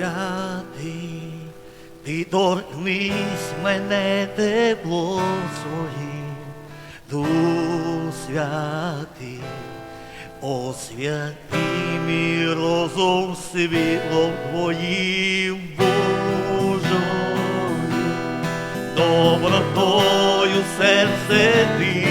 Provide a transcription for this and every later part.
святий, ти торкнись мене тепло своїм, Дух святий, освяти мій розум світлом твоїм Божою, добротою серце ти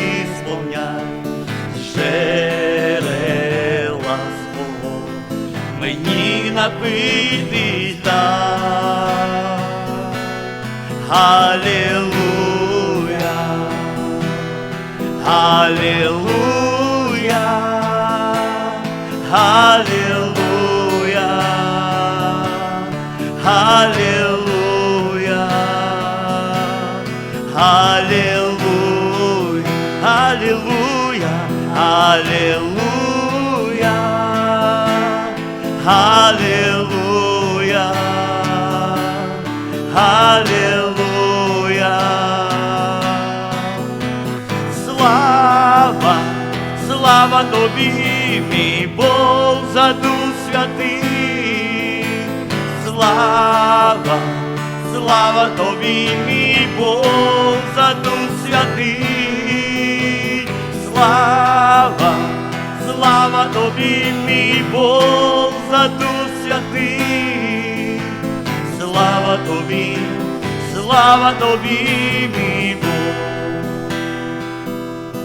мені напитись дай. Аллилуйя, Аллилуйя, Аллилуйя, Аллилуйя, Аллилуйя, Аллилуйя, Аллилуйя, Аллилуйя, Аллилуйя. Слава, слава тобі, мій Бог за дух святий. Слава, слава тобі, мій Бог за дух святий. Слава, слава тобі, мій Бог за дух святий. Слава тобі, слава тобі, мій Бог.